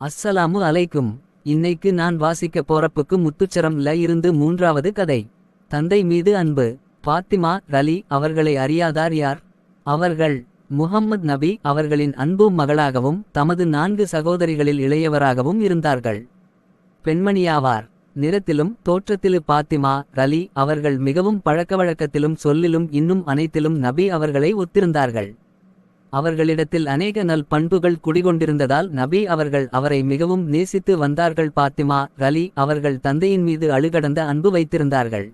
அஸ்ஸலாமு அலைக்கும். இன்னைக்கு நான் வாசிக்க போறப்புக்கு முத்துச்சரம் ல இருந்து மூன்றாவது கதை. தந்தை மீது அன்பு. பாத்திமா ரலி அவர்களை அறியாதார் யார்? அவர்கள் முஹம்மது நபி அவர்களின் அன்பு மகளாகவும் தமது நான்கு சகோதரிகளில் இளையவராகவும் இருந்தார்கள். பெண்மணியாவார். நிறத்திலும் தோற்றத்திலு பாத்திமா ரலி அவர்கள் மிகவும் பழக்கவழக்கத்திலும் சொல்லிலும் இன்னும் அனைத்திலும் நபி அவர்களை ஒத்திருந்தார்கள். அவர்களிடத்தில் அநேக நல் பண்புகள் குடிகொண்டிருந்ததால் நபி அவர்கள் அவரை மிகவும் நேசித்து வந்தார்கள். பாத்திமா ரலி அவர்கள் தந்தையின் மீது அழுகடந்த அன்பு வைத்திருந்தார்கள்.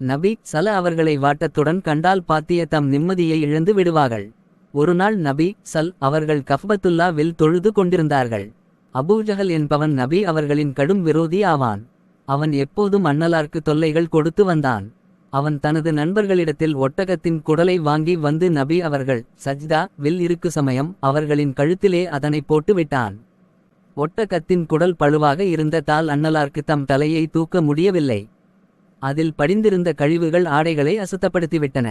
நபி சல அவர்களை வாட்டத்துடன் கண்டால் பாத்திய தம் நிம்மதியை இழந்து விடுவார்கள். ஒருநாள் நபி சல் அவர்கள் கஃபத்துல்லாவில் தொழுது கொண்டிருந்தார்கள். அபூஜஹல் என்பவன் நபி அவர்களின் கடும் விரோதி ஆவான். அவன் எப்போதும் அன்னலார்க்கு தொல்லைகள் கொடுத்து வந்தான். அவன் தனது நண்பர்களிடத்தில் ஒட்டகத்தின் குடலை வாங்கி வந்து நபி அவர்கள் சஜ்தா வில் இருக்கு சமயம். அவர்களின் கழுத்திலே அதனை போட்டுவிட்டான் ஒட்டகத்தின் குடல் பழுவாக இருந்த தால் அன்னலார்க்கு தம் தலையை தூக்க முடியவில்லை. அதில் படிந்திருந்த கழிவுகள் ஆடைகளை அசுத்தப்படுத்திவிட்டன.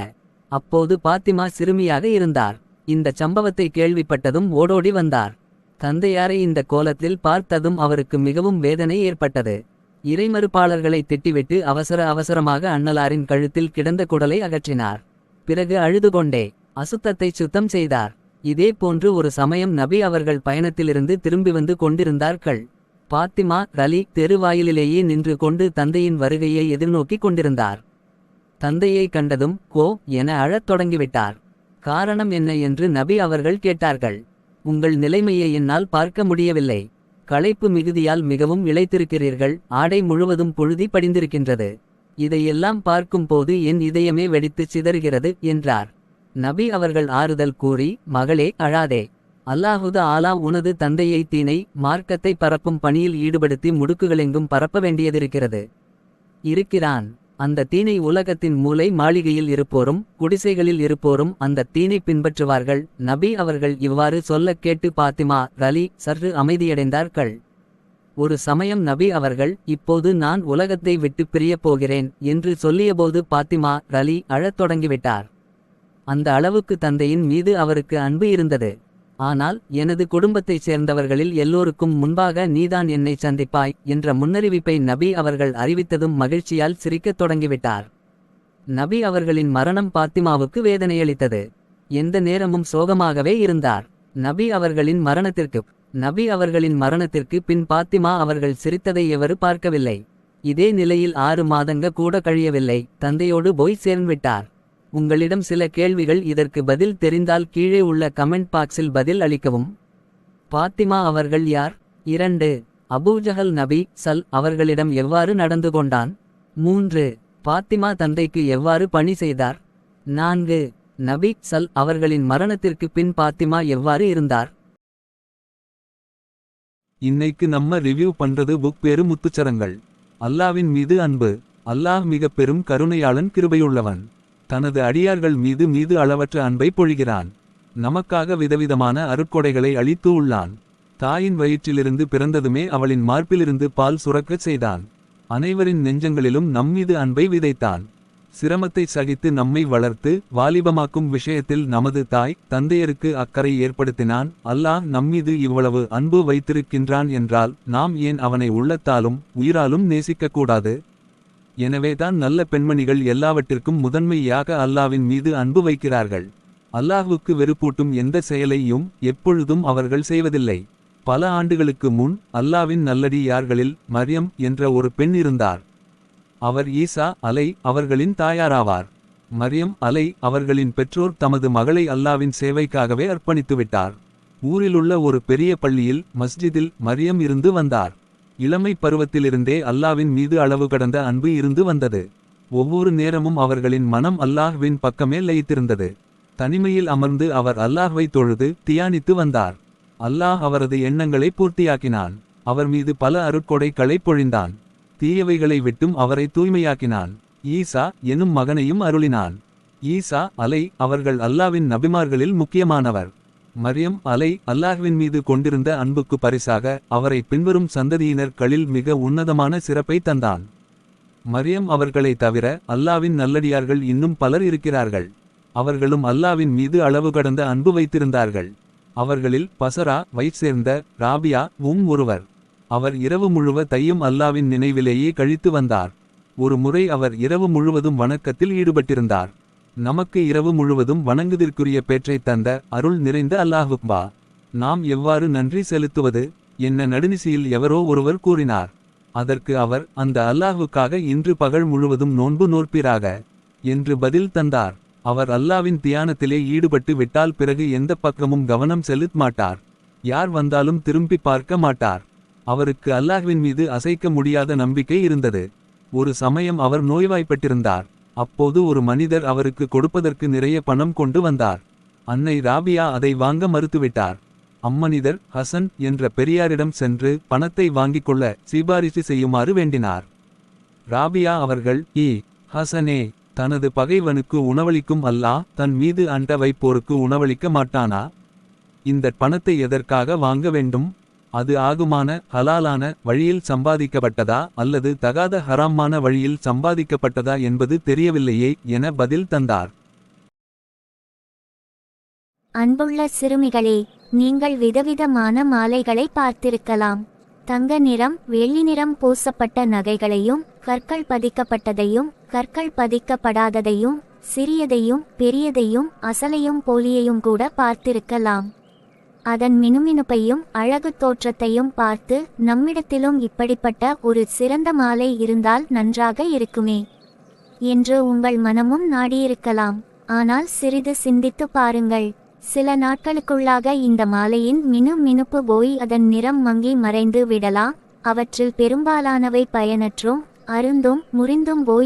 அப்போது பாத்திமா சிறுமியாக இருந்தார். இந்த சம்பவத்தை கேள்விப்பட்டதும் ஓடோடி வந்தார். தந்தையாரை இந்த கோலத்தில் பார்த்ததும் அவருக்கு மிகவும் வேதனை ஏற்பட்டது. இறைமறுப்பாளர்களை திட்டிவிட்டு அவசர அவசரமாக அன்னலாரின் கழுத்தில் கிடந்த குடலை அகற்றினார். பிறகு அழுதுகொண்டே அசுத்தத்தை சுத்தம் செய்தார். இதே போன்று ஒரு சமயம் நபி அவர்கள் பயணத்திலிருந்து திரும்பி வந்து கொண்டிருந்தார்கள். பாத்திமா ரலி தெருவாயிலிலேயே நின்று கொண்டு தந்தையின் வருகையை எதிர்நோக்கிக் கொண்டிருந்தார். தந்தையை கண்டதும் கோ என அழத் தொடங்கிவிட்டார். காரணம் என்ன? என்று நபி அவர்கள் கேட்டார்கள். உங்கள் நிலைமையை என்னால் பார்க்க முடியவில்லை. களைப்பு மிகுதியால் மிகவும் இளைத்திருக்கிறீர்கள். ஆடை முழுவதும் புழுதி படிந்திருக்கின்றது. இதையெல்லாம் பார்க்கும்போது என் இதயமே வெடித்துச் சிதறுகிறது என்றார். நபி அவர்கள் ஆறுதல் கூறி மகளே அழாதே. அல்லாஹுது ஆலா உனது தந்தையை தீனை மார்க்கத்தை பரப்பும் பணியில் ஈடுபடுத்தி முடுக்குகளெங்கும் பரப்ப வேண்டியதிருக்கிறது. இருக்கிறான். அந்த தீனை உலகத்தின் மூலை மாளிகையில் இருப்போரும் குடிசைகளில் இருப்போரும் அந்த தீனை பின்பற்றுவார்கள். நபி அவர்கள் இவ்வாறு சொல்லக் கேட்டு பாத்திமா ரலி சற்று அமைதியடைந்தார்கள். ஒரு சமயம் நபி அவர்கள் இப்போது நான் உலகத்தை விட்டு பிரியப் போகிறேன் என்று சொல்லியபோது பாத்திமா ரலி அழத் தொடங்கிவிட்டார். அந்த அளவுக்கு தந்தையின் மீது அவருக்கு அன்பு இருந்தது. ஆனால் எனது குடும்பத்தைச் சேர்ந்தவர்களில் எல்லோருக்கும் முன்பாக நீதான் என்னை சந்திப்பாய் என்ற முன்னறிவிப்பை நபி அவர்கள் அறிவித்ததும் மகிழ்ச்சியால் சிரிக்கத் தொடங்கிவிட்டார். நபி அவர்களின் மரணம் பாத்திமாவுக்கு வேதனையளித்தது. எந்த நேரமும் சோகமாகவே இருந்தார். நபி அவர்களின் மரணத்திற்கு நபி அவர்களின் மரணத்திற்கு பின் பாத்திமா அவர்கள் சிரித்ததை எவரு பார்க்கவில்லை. இதே நிலையில் ஆறு மாதங்க கூட கழியவில்லை. தந்தையோடு போய் சேர்ந்துவிட்டார். உங்களிடம் சில கேள்விகள் இதற்கு பதில் தெரிந்தால் கீழே உள்ள கமெண்ட் பாக்ஸில் பதில் அளிக்கவும். பாத்திமா அவர்கள் யார்? இரண்டு. அபூஜஹல் நபி சல் அவர்களிடம் எவ்வாறு நடந்து கொண்டான்? மூன்று. பாத்திமா தந்தைக்கு எவ்வாறு பணி செய்தார்? நான்கு. நபி சல் அவர்களின் மரணத்திற்கு பின் பாத்திமா எவ்வாறு இருந்தார்? இன்னைக்கு நம்ம ரிவ்யூ பண்றது புக் பேரு முத்துச்சரங்கள். அல்லாவின் மீது அன்பு. அல்லாஹ் மிக பெரும் கருணையாளன் கிருபையுள்ளவன். தனது அடியார்கள் மீது மீது அளவற்ற அன்பை பொழிகிறான். நமக்காக விதவிதமான அருட்கொடைகளை அளித்து உள்ளான். தாயின் வயிற்றிலிருந்து பிறந்ததுமே அவளின் மார்பிலிருந்து பால் சுரக்கச் செய்தான். அனைவரின் நெஞ்சங்களிலும் நம்மீது அன்பை விதைத்தான். சிரமத்தை சகித்து நம்மை வளர்த்து வாலிபமாக்கும் விஷயத்தில் நமது தாய் தந்தையருக்கு அக்கறை ஏற்படுத்தினான். அல்லாஹ் நம்மீது இவ்வளவு அன்பு வைத்திருக்கின்றான் என்றால் நாம் ஏன் அவனை உள்ளத்தாலும் உயிராலும் நேசிக்கக்கூடாது? எனவேதான் நல்ல பெண்மணிகள் எல்லாவற்றிற்கும் முதன்மையாக அல்லாவின் மீது அன்பு வைக்கிறார்கள். அல்லாஹுக்கு வெறுப்பூட்டும் எந்த செயலையும் எப்பொழுதும் அவர்கள் செய்வதில்லை. பல ஆண்டுகளுக்கு முன் அல்லாவின் நல்லடியார்களில் மரியம் என்ற ஒரு பெண் இருந்தார். அவர் ஈசா அலை அவர்களின் தாயாராவார். மரியம் அலை அவர்களின் பெற்றோர் தமது மகளை அல்லாவின் சேவைக்காகவே அர்ப்பணித்துவிட்டார். ஊரிலுள்ள ஒரு பெரிய பள்ளியில் மஸ்ஜிதில் மரியம் இருந்து வந்தார். இளமை பருவத்திலிருந்தே அல்லாவின் மீது அளவு கடந்த அன்பு இருந்து வந்தது. ஒவ்வொரு நேரமும் அவர்களின் மனம் அல்லாஹ்வின் பக்கமே லயித்திருந்தது. தனிமையில் அமர்ந்து அவர் அல்லாஹ்வை தொழுது தியானித்து வந்தார். அல்லாஹ் அவரது எண்ணங்களை பூர்த்தியாக்கினான். அவர் மீது பல அருட்கொடைகளை பொழிந்தான். தீயவைகளை விட்டும் அவரை தூய்மையாக்கினான். ஈசா எனும் மகனையும் அருளினான். ஈசா அலை அவர்கள் அல்லாவின் நபிமார்களில் முக்கியமானவர். மரியம் அலை அல்லாஹ்வின் மீது கொண்டிருந்த அன்புக்கு பரிசாக அவரை பின்வரும் சந்ததியினர் களில் மிக உன்னதமான சிறப்பை தந்தான். மரியம் அவர்களை தவிர அல்லாவின் நல்லடியார்கள் இன்னும் பலர் இருக்கிறார்கள். அவர்களும் அல்லாவின் மீது அளவு கடந்த அன்பு வைத்திருந்தார்கள். அவர்களில் பசரா வைச் சேர்ந்த ராபியா உம் ஒருவர். அவர் இரவு முழுவ தையும் அல்லாவின் நினைவிலேயே கழித்து வந்தார். ஒரு முறை அவர் இரவு முழுவதும் வணக்கத்தில் ஈடுபட்டிருந்தார். நமக்கு இரவு முழுவதும் வணங்குதிற்குரிய பேற்றை தந்த அருள் நிறைந்த அல்லாஹுப்பா நாம் எவ்வாறு நன்றி செலுத்துவது? என்ன நடுநிசியில் எவரோ ஒருவர் கூறினார். அதற்கு அவர் அந்த அல்லாஹுக்காக இன்று பகல் முழுவதும் நோன்பு நோற்பீராக என்று பதில் தந்தார். அவர் அல்லாவின் தியானத்திலே ஈடுபட்டு விட்டால் பிறகு எந்த பக்கமும் கவனம் செலுத்த மாட்டார். யார் வந்தாலும் திரும்பி பார்க்க மாட்டார். அவருக்கு அல்லாஹ்வின் மீது அசைக்க முடியாத நம்பிக்கை இருந்தது. ஒரு சமயம் அவர் நோய்வாய்ப்பட்டிருந்தார். அப்போது ஒரு மனிதர் அவருக்கு கொடுப்பதற்கு நிறைய பணம் கொண்டு வந்தார். அன்னை ராபியா அதை வாங்க மறுத்துவிட்டார். அம்மனிதர் ஹசன் என்ற பெரியாரிடம் சென்று பணத்தை வாங்கிக் கொள்ள சிபாரிசு செய்யுமாறு வேண்டினார். ராபியா அவர்கள் இ ஹசனே தனது பகைவனுக்கு உணவளிக்கும் அல்லாஹ் தன் மீது அண்ட வைப்போருக்கு உணவளிக்க மாட்டானா? இந்த பணத்தை எதற்காக வாங்க வேண்டும்? அது ஆகுமான ஹலாலான வழியில் சம்பாதிக்கப்பட்டதா அல்லது தகாத ஹராமான வழியில் சம்பாதிக்கப்பட்டதா என்பது தெரியவில்லையே என பதில் தந்தார். அன்புள்ள சிறுமிகளே நீங்கள் விதவிதமான மாலைகளை பார்த்திருக்கலாம். தங்க நிறம் வெள்ளி நிறம் பூசப்பட்ட நகைகளையும் கற்கள் பதிக்கப்பட்டதையும் கற்கள் பதிக்கப்படாததையும் சிறியதையும் பெரியதையும் அசலையும் போலியையும் கூட பார்த்திருக்கலாம். அதன் மினுமினுப்பையும் அழகு தோற்றத்தையும் பார்த்து நம்மிடத்திலும் இப்படிப்பட்ட ஒரு சிறந்த மாலை இருந்தால் நன்றாக இருக்குமே என்று உங்கள் மனமும் நாடியிருக்கலாம். ஆனால் சிறிது சிந்தித்து பாருங்கள். சில நாட்களுக்குள்ளாக இந்த மாலையின் மினு மினுப்பு போய் அதன் நிறம் மங்கி மறைந்து விடலாம். அவற்றில் பெரும்பாலானவை பயனற்றும் அருந்தும் முறிந்தும் போய்